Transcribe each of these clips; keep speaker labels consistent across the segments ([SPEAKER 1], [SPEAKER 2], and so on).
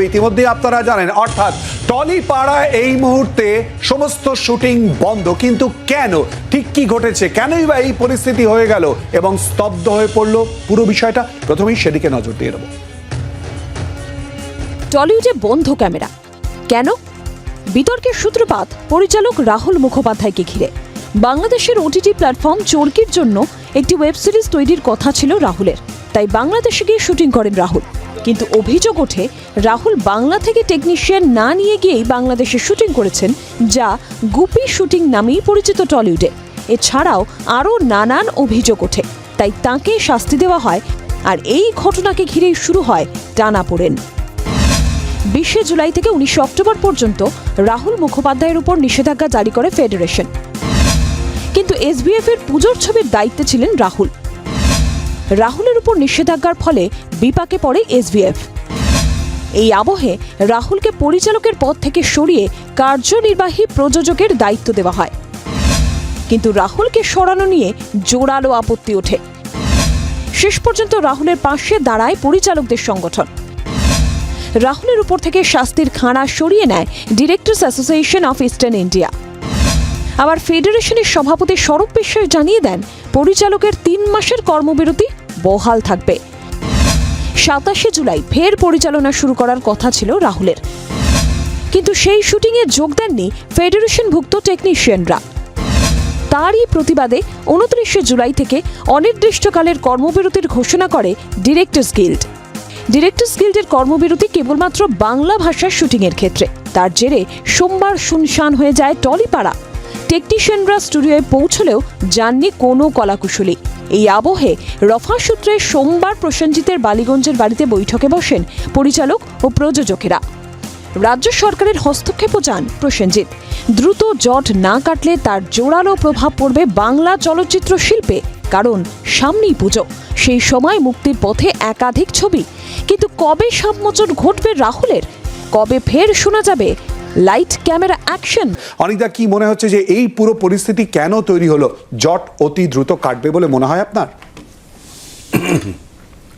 [SPEAKER 1] ইতিমধ্যে আপনারা জানেন, অর্থাৎ টলিপাড়ায় এই মুহূর্তে সমস্ত শুটিং বন্ধ। কিন্তু কেন? ঠিক কি ঘটেছে? কেনই বা এই পরিস্থিতি হয়ে গেল এবং স্তব্ধ হয়ে পড়ল পুরো বিষয়টা? প্রথমেই সেদিকে নজর দিয়ে দেবো
[SPEAKER 2] টলিউডে বন্ধ ক্যামেরা। কেন? বিতর্কের সূত্রপাত, পরিচালক রাহুল মুখোপাধ্যায়কে ঘিরে। বাংলাদেশের ওটিটি প্ল্যাটফর্ম চরকির জন্য একটি ওয়েব সিরিজ তৈরির কথা ছিল রাহুলের। তাই বাংলাদেশে গিয়ে শুটিং করেন রাহুল। কিন্তু অভিযোগ ওঠে, রাহুল বাংলা থেকে টেকনিশিয়ান না নিয়ে গিয়েই বাংলাদেশে শুটিং করেছেন, যা গুপি শুটিং নামেই পরিচিত টলিউডে। এছাড়াও আরও নানান অভিযোগ ওঠে, তাই তাঁকে শাস্তি দেওয়া হয় আর এই ঘটনাকে ঘিরেই শুরু হয় টানাপোড়েন। বিশে জুলাই থেকে উনিশে অক্টোবর পর্যন্ত রাহুল মুখোপাধ্যায়ের উপর নিষেধাজ্ঞা জারি করে ফেডারেশন। কিন্তু এসবিএফ এর পুজোর ছবির দায়িত্বে ছিলেন রাহুল। রাহুলের উপর নিষেধাজ্ঞার ফলে বিপাকে পড়ে এসবিএফ এই আবহে রাহুলকে পরিচালকের পদ থেকে সরিয়ে কার্যনির্বাহী প্রযোজকের দায়িত্ব দেওয়া হয়। কিন্তু রাহুলকে সরানো নিয়ে জোরালো আপত্তি ওঠে। শেষ পর্যন্ত রাহুলের পাশে দাঁড়ায় পরিচালকদের সংগঠন। রাহুলের উপর থেকে শাস্তির খাঁড়া সরিয়ে নেয় directors association of eastern India. আবার ফেডারেশনের সভাপতি স্বরূপ বিশ্বাস জানিয়ে দেন, পরিচালকের তিন মাসের কর্মবিরতি বহাল থাকবে। সাতাশে জুলাই ফের পরিচালনা শুরু করার কথা ছিল রাহুলের। কিন্তু সেই শুটিংয়ে যোগ দেননি ফেডারেশনভুক্ত টেকনিশিয়ানরা। তারই প্রতিবাদে উনত্রিশে জুলাই থেকে অনির্দিষ্টকালের কর্মবিরতির ঘোষণা করে ডিরেক্টর্স গিল্ড। ডিরেক্টর্স গিল্ডের কর্মবিরতি কেবলমাত্র বাংলা ভাষার শুটিংয়ের ক্ষেত্রে। তার জেরে সোমবার শুনশান হয়ে যায় টলিপাড়া। টেকনিশিয়ানরা স্টুডিওয়ে পৌঁছলেও যাননি কোনো কলাকুশলী। এই আবহে রফা সূত্রে সোমবার প্রসেনজিতের বালিগঞ্জের বাড়িতে বৈঠকে বসেন পরিচালক ও প্রযোজকেরা। রাজ্য সরকারের হস্তক্ষেপও চান প্রসেনজিৎ। দ্রুত জট না কাটলে তার জোরালো প্রভাব পড়বে বাংলা চলচ্চিত্র শিল্পে, কারণ সামনেই পুজো। সেই সময় মুক্তির পথে একাধিক ছবি। কিন্তু কবে সাবমোচন ঘটবে রাহুলের? কবে ফের শোনা যাবে লাইট ক্যামেরা অ্যাকশন
[SPEAKER 1] অনিতা কি মনে হচ্ছে যে এই পুরো পরিস্থিতি কেন তৈরি হলো? জট অতি দ্রুত কাটবে বলে মনে হয় আপনার?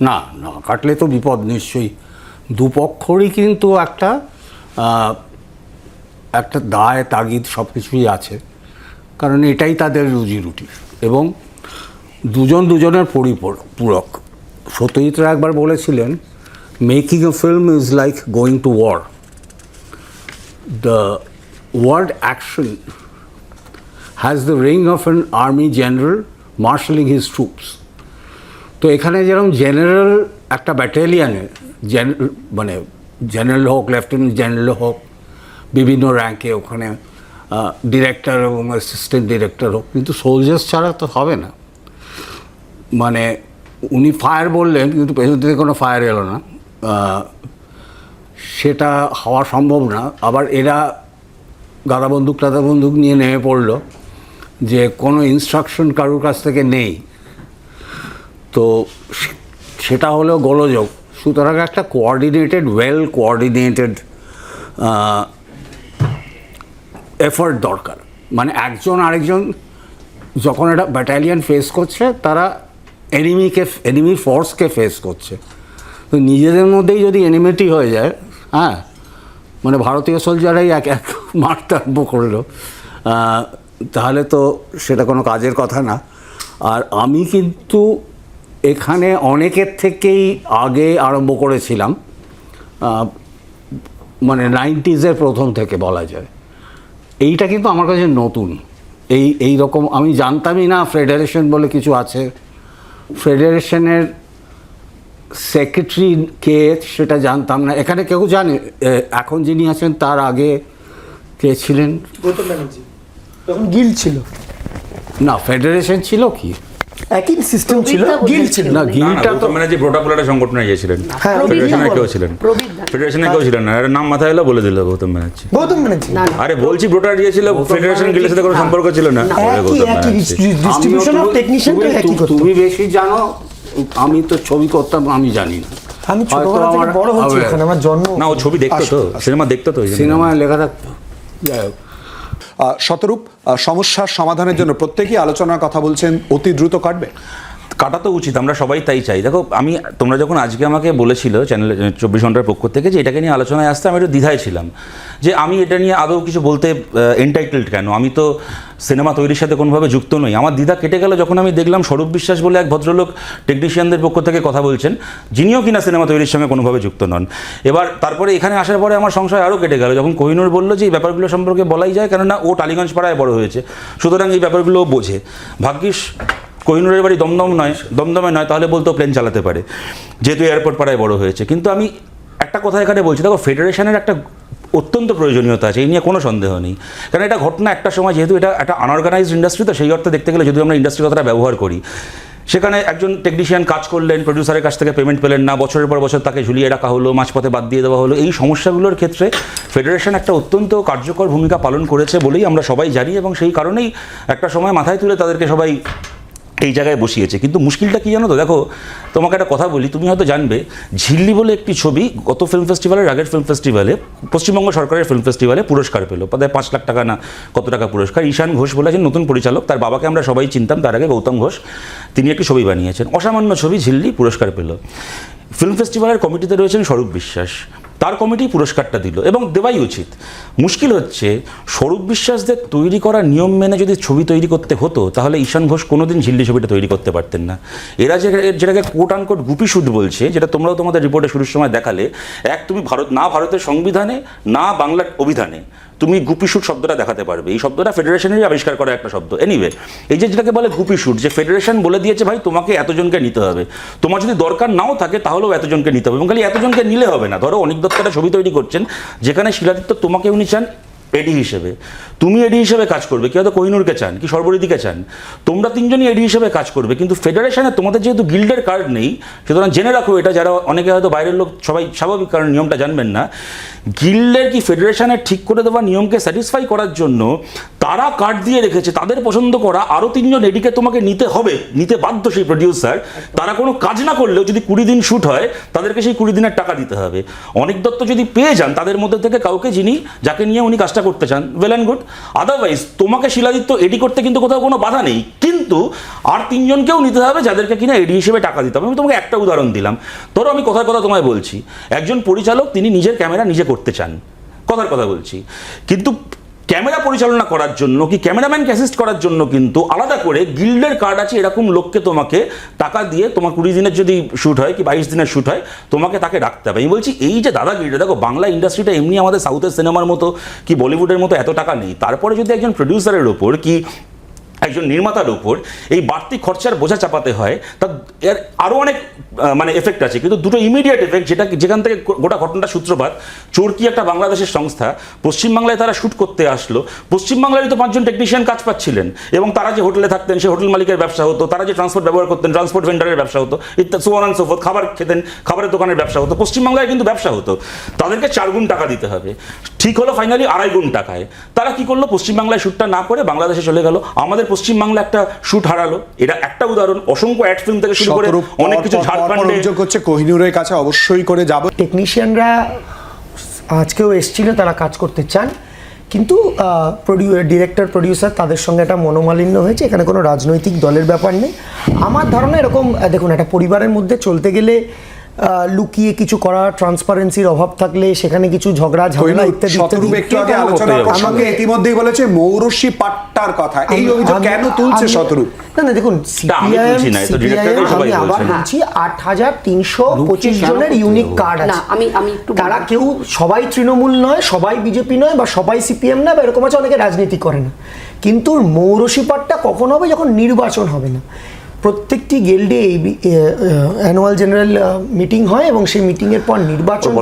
[SPEAKER 3] না না কাটলে তো বিপদ নিশ্চয়ই। দুপক্ষরই কিন্তু একটা একটা দায় তাগিদ সব কিছুই আছে। কারণ এটাই তাদের রুজি রুটি। এবং দুজন দুজনের পরিপূরক পূরক। সত্যজিৎরা একবার বলেছিলেন making a film is like going to war the word action has the ring of an army general marshalling his troops তো এখানে যেরকম জেনারেল একটা ব্যাটালিয়ানে মানে জেনারেল হোক লেফটেন্যান্ট জেনারেল হোক, বিভিন্ন র্যাঙ্কে ওখানে ডিরেক্টর এবং অ্যাসিস্ট্যান্ট ডিরেক্টর হোক, কিন্তু সোলজার্স ছাড়া তো হবে না। মানে উনি ফায়ার বললেন, কিন্তু পেছন থেকে কোনো ফায়ার এলো না। সেটা হওয়া সম্ভব না। আবার এরা গাদা বন্দুক টাদা বন্দুক নিয়ে নেমে পড়ল যে কোনো ইনস্ট্রাকশন কারোর কাছ থেকে নেই। তো সেটা হলো গোলযোগ। সুতরাং একটা কোঅর্ডিনেটেড ওয়েল কোঅর্ডিনেটেড এফার্ট দরকার। মানে একজন আরেকজন যখন একটা ব্যাটালিয়ান ফেস করছে, তারা এনিমিকে এনিমি ফোর্সকে ফেস করছে। তো নিজেদের মধ্যেই যদি এনিমিটি হয়ে যায় হ্যাঁ মানে ভারতীয় সোলজারাই এক এক মারতে আরম্ভ করল তাহলে তো সেটা কোনো কাজের কথা না। আর আমি কিন্তু এখানে অনেকের থেকেই আগে আরম্ভ করেছিলাম মানে নাইনটিজের প্রথম থেকে বলা যায়। এইটা কিন্তু আমার কাছে নতুন। এই এই রকম আমি জানতামই না ফেডারেশন বলে কিছু আছে। ফেডারেশনের সেক্রেটারি কে সেটা জানতাম না। এখানে কেউ জানে এখন যিনি আছেন তার আগে কে ছিলেন?
[SPEAKER 4] গৌতম ব্যানার্জি। তখন গিল ছিল।
[SPEAKER 3] না ফেডারেশন ছিল কি?
[SPEAKER 4] একই সিস্টেম ছিল গিল ছিল।
[SPEAKER 3] না গিলটা তো
[SPEAKER 5] মানে যে সংগঠনে গিয়েছিলেন।
[SPEAKER 4] হ্যাঁ
[SPEAKER 5] ফেডারেশনে কেউ ছিলেন? ফেডারেশনে কেউ ছিলেন না। এর নাম মাথায় এলো বলে দিল গৌতম ব্যানার্জি।
[SPEAKER 4] গৌতম ব্যানার্জি।
[SPEAKER 5] আরে বলছি ভোটার গিয়েছিল ফেডারেশন গিলের সাথে কোনো সম্পর্ক ছিল না?
[SPEAKER 4] ডিস্ট্রিবিউশন অফ টেকনিশিয়ান
[SPEAKER 3] তুমি বেশি জানো আমি তো ছবি করতাম আমি জানি না
[SPEAKER 4] আমি ছোটবেলা থেকে বড় হচ্ছি। এখানে আমার জন্ম
[SPEAKER 5] না ও ছবি দেখতো তো সিনেমা দেখতো তো।
[SPEAKER 3] সিনেমায় লেখা থাকতো যাই হোক
[SPEAKER 1] আহ, শতরূপ আহ, সমস্যার সমাধানের জন্য প্রত্যেকেই আলোচনার কথা বলছেন অতি দ্রুত কাটবে
[SPEAKER 5] কাটা তো উচিত, আমরা সবাই তাই চাই। দেখো, আমি, তোমরা যখন আজকে আমাকে বলেছিল চ্যানেল চব্বিশ ঘণ্টার পক্ষ থেকে, যে এটাকে নিয়ে আলোচনায় আসতে আমি একটু দ্বিধায় ছিলাম, যে আমি এটা নিয়ে আদৌ কিছু বলতে এন্টাইটেলড কেন? আমি তো সিনেমা তৈরির সাথে কোনোভাবে যুক্ত নই। আমার দ্বিধা কেটে গেল যখন আমি দেখলাম স্বরূপ বিশ্বাস বলে এক ভদ্রলোক টেকনিশিয়ানদের পক্ষ থেকে কথা বলছেন, যিনিও কিনা সিনেমা তৈরির সঙ্গে কোনোভাবে যুক্ত নন। এবার, তারপরে এখানে আসার পরে আমার সংশয় আরও কেটে গেল, যখন কোহিনুর বলল যে এই ব্যাপারগুলো সম্পর্কে বলাই যায়, কেননা ও টালিগঞ্জ পাড়ায় বড় হয়েছে, সুতরাং এই ব্যাপারগুলো বোঝে। ভাগ্যিস কোহিনুরের বাড়ি দমদম নয়, দমদমে নয়, তাহলে বলতো প্লেন চালাতে পারে। যেহেতু এয়ারপোর্ট পাড়ায় বড় হয়েছে। কিন্তু আমি একটা কথা এখানে বলছি, দেখো ফেডারেশনের একটা অত্যন্ত প্রয়োজনীয়তা আছে, এই নিয়ে কোনো সন্দেহ নেই। কারণ এটা ঘটনা একটা সময়, যেহেতু এটা একটা আনঅর্গানাইজড ইন্ডাস্ট্রি তো সেই অর্থে দেখতে গেলে যদি আমরা ইন্ডাস্ট্রি কথাটা ব্যবহার করি, সেখানে একজন টেকনিশিয়ান কাজ করলেন প্রডিউসারের কাছ থেকে পেমেন্ট পেলেন না, বছরের পর বছর তাকে ঝুলিয়ে রাখা হলো, মাঝপথে বাদ দিয়ে দেওয়া হলো, এই সমস্যাগুলোর ক্ষেত্রে ফেডারেশন একটা অত্যন্ত কার্যকর ভূমিকা পালন করেছে বলেই আমরা সবাই জানি এবং সেই কারণেই একটা সময় মাথায় তুলে তাদেরকে সবাই এই জায়গায় বসিয়েছে। কিন্তু মুশকিলটা কি জানো তো? দেখো, তোমাকে একটা কথা বলি, তুমি হয়তো জানবে, ঝিল্লি বলে একটি ছবি গত ফিল্ম ফেস্টিভ্যালের আগের ফিল্ম ফেস্টিভ্যালে পশ্চিমবঙ্গ সরকারের ফিল্ম ফেস্টিভ্যালে পুরস্কার পেল। প্রায় পাঁচ লাখ টাকা না, কত টাকা পুরস্কার? ঈশান ঘোষ বলে একজন নতুন পরিচালক, তার বাবাকে আমরা সবাই চিনতাম, তার আগে গৌতম ঘোষ, তিনি একটি ছবি বানিয়েছেন। অসামান্য ছবি ঝিল্লি পুরস্কার পেল। ফিল্ম ফেস্টিভ্যালের কমিটিতে রয়েছেন স্বরূপ বিশ্বাস। তার কমিটি পুরস্কারটা দিল এবং দেওয়াই উচিত। মুশকিল হচ্ছে, স্বরূপ বিশ্বাসদের তৈরি করা নিয়ম মেনে যদি ছবি তৈরি করতে হতো, তাহলে ঈশান ঘোষ কোনোদিন ঝিল্লি ছবিটা তৈরি করতে পারতেন না। এরা যে যেটাকে কোট আন কোট গুপি সুদ বলছে, যেটা তোমরাও তোমাদের রিপোর্টে শুরুর সময় দেখালে, এক তুমি ভারত, না ভারতের সংবিধানে, না বাংলার অভিধানে। তুমি গুপি শুট শব্দটা দেখাতে পারবে। এই শব্দটা ফেডারেশনেরই আবিষ্কার করা একটা শব্দ। এনিওয়ে এই যে যেটাকে বলে গুপি শুট যে ফেডারেশন বলে দিয়েছে, ভাই, তোমাকে এতজনকে নিতে হবে। তোমার যদি দরকার নাও থাকে, তাহলেও এতজনকে নিতে হবে। এবং খালি এতজনকে নিলে হবে না। ধরো অনেক দত্তটা ছবি তৈরি করছেন, যেখানে শিলাদিত্য তোমাকে উনি চান এডি হিসেবে। তুমি এডি হিসেবে কাজ করবে কি হয়তো কোহিনুরকে চান, কি সর্বরিদিকে চান। তোমরা তিনজনই এডি হিসেবে কাজ করবে, কিন্তু ফেডারেশনে তোমাদের যেহেতু গিল্ডের কার্ড নেই, সুতরাং জেনে রাখো এটা, যারা অনেকে হয়তো বাইরের লোক, সবাই স্বাভাবিক, কারণ নিয়মটা জানবেন না। গিল্ডের কি ফেডারেশনের ঠিক করে দেওয়া নিয়মকে স্যাটিসফাই করার জন্য তারা কার্ড দিয়ে রেখেছে, তাদের পছন্দ করা আরও তিনজন এডিকে তোমাকে নিতে হবে, নিতে বাধ্য সেই প্রডিউসার তারা কোনো কাজ না করলেও যদি কুড়ি দিন শ্যুট হয়, তাদেরকে সেই কুড়ি দিনের টাকা দিতে হবে। অনেক দত্ত যদি পেয়ে যান, তাদের মধ্যে থেকে কাউকে যিনি, যাকে নিয়ে উনি কাজটা করতে চান ওয়েল অ্যান্ড গুড আদারওয়াইজ তোমাকে শিলাদিত্য এডি করতে কিন্তু কোথাও কোনো বাধা নেই। কিন্তু আর তিনজনকেও নিতে হবে যাদেরকে কিনা এডি হিসেবে টাকা দিতে হবে। আমি তোমাকে একটা উদাহরণ দিলাম। ধরো আমি কথার কথা তোমায় বলছি। একজন পরিচালক, তিনি নিজের ক্যামেরা নিজে করতে চান। কথার কথা বলছি। কিন্তু ক্যামেরা পরিচালনা করার জন্য কি ক্যামেরাম্যানকে অ্যাসিস্ট করার জন্য কিন্তু আলাদা করে গিল্ডের কার্ড আছে, এরকম লোককে তোমাকে টাকা দিয়ে তোমার কুড়ি দিনের যদি শ্যুট হয় কি বাইশ দিনের শ্যুট হয়, তোমাকে তাকে রাখতে হবে। আমি বলছি, এই যে দাদাগিরিটা দেখো বাংলা ইন্ডাস্ট্রিটা এমনি আমাদের সাউথের সিনেমার মতো কি বলিউডের মতো এত টাকা নেই। তারপরে যদি একজন প্রডিউসারের ওপর কি একজন নির্মাতার উপর এই বাড়তি খরচার বোঝা চাপাতে হয়, তা এর আরও অনেক মানে এফেক্ট আছে। কিন্তু দুটো ইমিডিয়েট এফেক্ট যেটা যেখান থেকে গোটা ঘটনাটা সূত্রপাত, চোরকি একটা বাংলাদেশের সংস্থা, পশ্চিমবাংলায় তারা শ্যুট করতে আসলো। পশ্চিমবাংলায় তো পাঁচজন টেকনিশিয়ান কাজ পাচ্ছিলেন, এবং তারা যে হোটেলে থাকতেন, সে হোটেল মালিকের ব্যবসা হতো, তারা যে ট্রান্সপোর্ট ব্যবহার করতেন ট্রান্সপোর্ট ভেন্ডারের ব্যবসা হতো, ইত্যাদি অ্যান্ড সোফত খাবার খেতেন, খাবারের দোকানের ব্যবসা হতো। পশ্চিমবাংলায় কিন্তু ব্যবসা হতো। তাদেরকে চারগুণ টাকা দিতে হবে। ঠিক হলো ফাইনালি আড়াই গুণ টাকায়। তারা কি করল? পশ্চিমবাংলায় শ্যুটটা না করে বাংলাদেশে চলে গেল। আমাদের পশ্চিমবাংলা একটা শ্যুট হারালো। এটা একটা উদাহরণ। অসংখ্য অ্যাড ফিল্ম থেকে শুরু করে অনেক কিছু ঝাড়খণ্ডে
[SPEAKER 1] অভিযোগ হচ্ছে কোহিনুরের কাছে অবশ্যই করে যাব।
[SPEAKER 4] টেকনিশিয়ানরা আজকেও এসেছিল তারা কাজ করতে চান। কিন্তু ডিরেক্টর প্রডিউসার তাদের সঙ্গে একটা মনোমালিন্য হয়েছে। এখানে কোনো রাজনৈতিক দলের ব্যাপার নেই। আমার ধারণা এরকম দেখুন একটা পরিবারের মধ্যে চলতে গেলে লুকিয়ে কিছু করা ট্রান্সপারেন্সির অভাব থাকলে সেখানে কিছু ঝগড়া ঝামেলা ইত্যাদি ইত্যাদি
[SPEAKER 1] একটু আগে আলোচনা
[SPEAKER 5] করতে যাবে?
[SPEAKER 1] ইতিমধ্যেই বলেছে মৌরসি পাট্টার কথা। এই অভিযোগ কেন তুলছে শতরূপ?
[SPEAKER 4] না না দেখুন
[SPEAKER 5] আমি না,
[SPEAKER 4] আবার বলছি আট হাজার তিনশো পঁচিশ জনের ইউনিক কার্ড
[SPEAKER 6] না
[SPEAKER 4] আছে।
[SPEAKER 6] আমি আমি
[SPEAKER 4] তারা কেউ সবাই তৃণমূল নয় সবাই বিজেপি নয় বা সবাই সিপিএম নয় বা এরকম আছে অনেকে রাজনীতি করে না। কিন্তু মৌরসিপাটটা কখন হবে? যখন নির্বাচন হবে না। প্রত্যেকটি গিল্ডে এই অ্যানুয়াল জেনারেল মিটিং হয় এবং সেই মিটিং এর পর নির্বাচন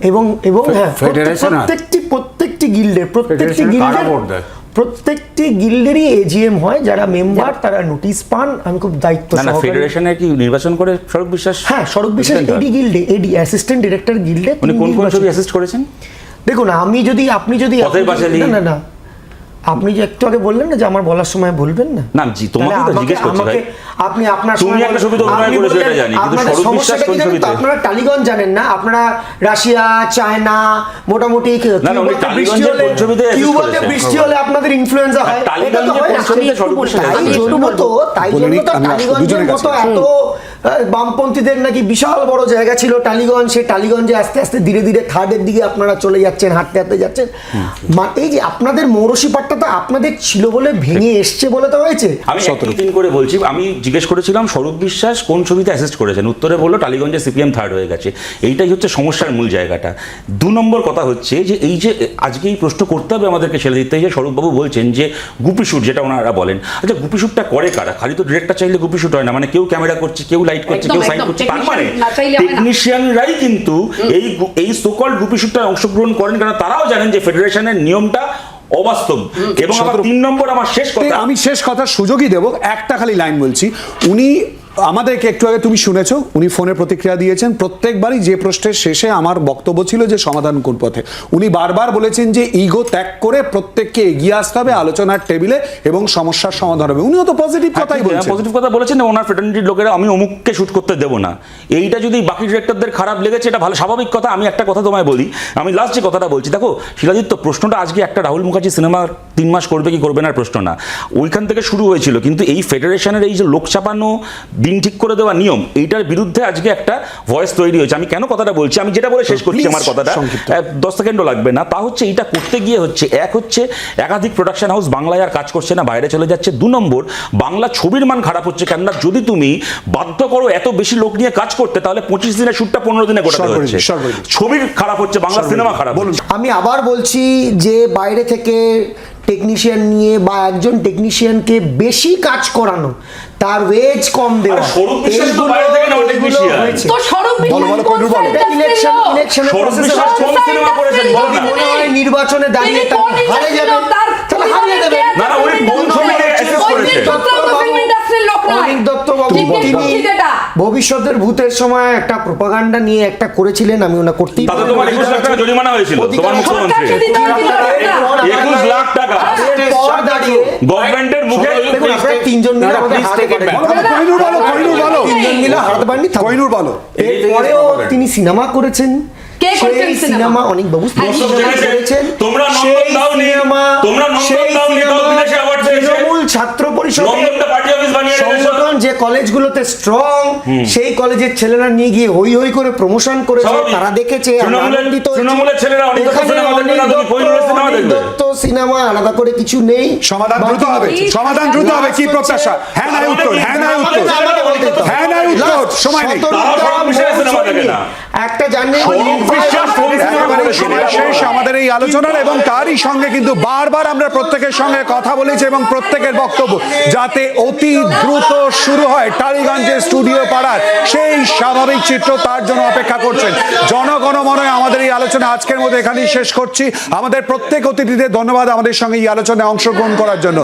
[SPEAKER 4] এবং এবং হ্যাঁ। প্রত্যেকটি প্রত্যেকটি গিল্ডের প্রত্যেকটি গিল্ডের প্রত্যেকটি গিল্ডেরই এজিএম হয় যারা মেম্বার তারা নোটিশ পান। আমি খুব দায়িত্ব সহকারে
[SPEAKER 5] ফেডারেশনে কি নির্বাচন করে সড়ক বিশ্বাস
[SPEAKER 4] হ্যাঁ সড়ক
[SPEAKER 5] বিশ্বাস
[SPEAKER 4] এডি গিল্ডে এডি অ্যাসিস্ট্যান্ট ডিরেক্টর গিল্ডে
[SPEAKER 5] উনি কোন কোন ছবি অ্যাসিস্ট করেছেন?
[SPEAKER 4] দেখুন আমি যদি আপনি যদি। না না না। আপনি যে একটু আগে বললেন না যে আমার বলার সময় বলবেন না
[SPEAKER 5] না, জি, তোমাকে তো জিজ্ঞেস করছি ভাই।
[SPEAKER 4] আপনি আপনার
[SPEAKER 5] তুমি একটা
[SPEAKER 4] ছবি
[SPEAKER 5] তো অভিনয় করেছ, এটা জানি, কিন্তু স্বরূপ বিশ্বাস
[SPEAKER 4] কি
[SPEAKER 5] কোন? ছবিতে?
[SPEAKER 4] আপনারা টালিগঞ্জ জানেন না আপনারা রাশিয়া চায়না মোটামুটি
[SPEAKER 5] না, উনি
[SPEAKER 4] বৃষ্টি
[SPEAKER 5] টালিগঞ্জের
[SPEAKER 4] হলে
[SPEAKER 5] কোন ছবিতে
[SPEAKER 4] কিউবাতে বৃষ্টি হলে আপনাদের ইনফ্লুয়েন্সা হয়। এটা তো
[SPEAKER 5] টালিগঞ্জের
[SPEAKER 4] হয়
[SPEAKER 5] কোন
[SPEAKER 4] না।
[SPEAKER 5] ছবিতে স্বরূপ বিশ্বাস
[SPEAKER 4] তাই জন্য তো তাই জন্য তো টালিগঞ্জের মতো এত বামপন্থীদের নাকি বিশাল বড় জায়গা ছিল। টালিগঞ্জ সেই টালিগঞ্জে আস্তে আস্তে ধীরে ধীরে থার্ডের দিকে আপনারা চলে যাচ্ছেন হাঁটতে হাঁটতে যাচ্ছেন। এই যে আপনাদের মৌরসী পাট্টা তো আপনাদের ছিল বলে ভেঙে এসছে বলে তো হয়েছে।
[SPEAKER 5] আমি তিন করে বলছি আমি জিজ্ঞেস করেছিলাম স্বরূপ বিশ্বাস কোন ছবিতে অ্যাসিস্ট করেছেন? উত্তরে বলল টালিগঞ্জে সিপিএম থার্ড হয়ে গেছে। এইটাই হচ্ছে সমস্যার মূল জায়গাটা। দু নম্বর কথা হচ্ছে যে এই যে আজকে এই প্রশ্ন করতে হবে আমাদেরকে ছেড়ে দিতে। যে স্বরূপবাবু বলছেন যে গুপি শুট যেটা ওনারা বলেন। আচ্ছা গুপি শুটটা করে কারা? খালি তো ডিরেক্টর চাইলে গুপি শুট হয় না মানে কেউ ক্যামেরা করছে কেউ লাইট করছে কেউ সাইন করছে তার মানে। টেকনিশিয়ানরাই কিন্তু এই এই সোকল গুপি শুটটায় অংশগ্রহণ করেন কারণ তারাও জানেন যে ফেডারেশনের নিয়মটা অবাস্তব। এবং আবার তিন নম্বর আমার শেষ কথা
[SPEAKER 1] আমি শেষ কথার সুযোগই দেব একটা খালি লাইন বলছি। উনি আমাদেরকে একটু আগে তুমি শুনেছো উনি ফোনে প্রতিক্রিয়া দিয়েছেন প্রত্যেকবারই যে প্রশ্নের শেষে আমার বক্তব্য ছিল যে সমাধান কোন পথে। উনি বারবার বলেছেন যে ইগো ত্যাগ করে প্রত্যেককে এগিয়ে আসতে হবে আলোচনার টেবিলে এবং সমস্যার সমাধান হবে। উনিও তো পজিটিভ কথাই বলছেন।
[SPEAKER 5] পজিটিভ কথা বলেছেন ওনার ফ্রেটার্নিটির লোকেরা আমি অমুককে শুট করতে দেবো না। এইটা যদি বাকি ডিরেক্টরদের খারাপ লেগেছে এটা ভালো স্বাভাবিক কথা আমি একটা কথা তোমায় বলি। আমি লাস্ট যে কথাটা বলছি দেখো শিলাজিৎ তো প্রশ্নটা আজকে একটা রাহুল মুখার্জি সিনেমা তিন মাস করবে কি করবে না প্রশ্ন না। ওইখান থেকে শুরু হয়েছিল কিন্তু এই ফেডারেশনের এই যে লোক চাপানো দিন ঠিক করে দেওয়া নিয়ম এইটার বিরুদ্ধে আজকে একটা ভয়েস তৈরি হয়েছে। আমি কেন কথাটা বলছি? আমি যেটা বলে শেষ করছি আমার কথাটা দশ সেকেন্ডও লাগবে না। তা হচ্ছে এটা করতে গিয়ে হচ্ছে এক হচ্ছে একাধিক প্রোডাকশন হাউস বাংলায় আর কাজ করছে না বাইরে চলে যাচ্ছে। দু নম্বর বাংলা ছবির মান খারাপ হচ্ছে কেননা যদি তুমি বাধ্য করো এত বেশি লোক নিয়ে কাজ করতে তাহলে পঁচিশ দিনের শ্যুটটা পনেরো দিনে
[SPEAKER 1] সরকারি,
[SPEAKER 5] হচ্ছে। ছবির খারাপ হচ্ছে বাংলা সিনেমা খারাপ
[SPEAKER 1] বলুন।
[SPEAKER 4] আমি আবার বলছি যে বাইরে থেকে টেকনিশিয়ান নিয়ে বা একজন টেকনিশিয়ানকে বেশি কাজ করানো তার ওয়েজ কম দেওয়া।
[SPEAKER 5] বিশ্বাস তো বাইরে থেকে
[SPEAKER 6] তো বিশ্বাস কোন
[SPEAKER 4] ইলেকশন
[SPEAKER 5] বিশ্বাস কোন সিনেমা করেছেন? বলো না।
[SPEAKER 4] মনে হয় নির্বাচনে দাঁড়িয়ে
[SPEAKER 6] তিনি
[SPEAKER 4] হারে যাবেন
[SPEAKER 6] তার
[SPEAKER 4] তাহলে হারিয়ে দেবেন
[SPEAKER 5] না, না, উনি কোন ছবিতে assist করেছেন?
[SPEAKER 6] চিত্রত্ব তো film industry-র লোক নয়।
[SPEAKER 4] অনিক দত্ত বাবু তিনি। ভবিষ্যতের ভূতের সময় একটা প্রপাগান্ডা নিয়ে একটা করেছিলেন আমি ওনা করতেই
[SPEAKER 5] তাতে তোমার একুশ লাখ টাকা জরিমানা হয়েছিল তোমার মুখ্যমন্ত্রী।
[SPEAKER 6] যদি তার বিরোধিতা-
[SPEAKER 5] একুশ লাখ টাকা। গভর্নমেন্টের মুখে
[SPEAKER 4] আপনারা তিনজন মিলে আমাদের
[SPEAKER 1] বলো, কহিনুর বলো।
[SPEAKER 4] তিনজন মিলে।
[SPEAKER 1] কহিনুর বলো।
[SPEAKER 4] এরপরেও তিনি সিনেমা করেছেন।
[SPEAKER 6] কে করেছেন সিনেমা?
[SPEAKER 4] অনেক বাবু
[SPEAKER 6] হ্যাঁ,
[SPEAKER 4] করেছেন।
[SPEAKER 5] তোমরা নন্দন তোমরা নন্দন বিদেশে পেয়েছে।
[SPEAKER 4] তৃণমূল ছাত্র পরিষদ
[SPEAKER 5] লন্ডনটা পার্টি অফিস বানিয়ে রেখেছো।
[SPEAKER 4] সংগঠন যে কলেজগুলোতে স্ট্রং সেই কলেজের ছেলেরা নিয়ে গিয়ে হই হই করে প্রমোশন করেছে তারা দেখেছে আনন্দিত
[SPEAKER 5] তৃণমূলের ছেলেরা অনেক সিনেমা
[SPEAKER 4] আলাদা করে কিছু নেই।
[SPEAKER 1] সমাধান দ্রুত হবে সমাধান দ্রুত হবে কি প্রত্যাশা? হ্যাঁ না উত্তর হ্যাঁ না উত্তর। হ্যাঁ উত্তর সময় নেই।
[SPEAKER 4] একটা
[SPEAKER 1] শেষ আমাদের এই আলোচনার এবং তারই সঙ্গে কিন্তু বারবার আমরা প্রত্যেকের সঙ্গে কথা বলেছি এবং প্রত্যেকের বক্তব্য যাতে অতি দ্রুত শুরু হয় টালিগঞ্জের স্টুডিও পাড়ার সেই স্বাভাবিক চিত্র তার জন্য অপেক্ষা করছেন। জনগণ মনে আমাদের এই আলোচনা আজকের মধ্যে এখানেই শেষ করছি। আমাদের প্রত্যেক অতিথিদের ধন্যবাদ আমাদের সঙ্গে এই আলোচনায় অংশগ্রহণ করার জন্য।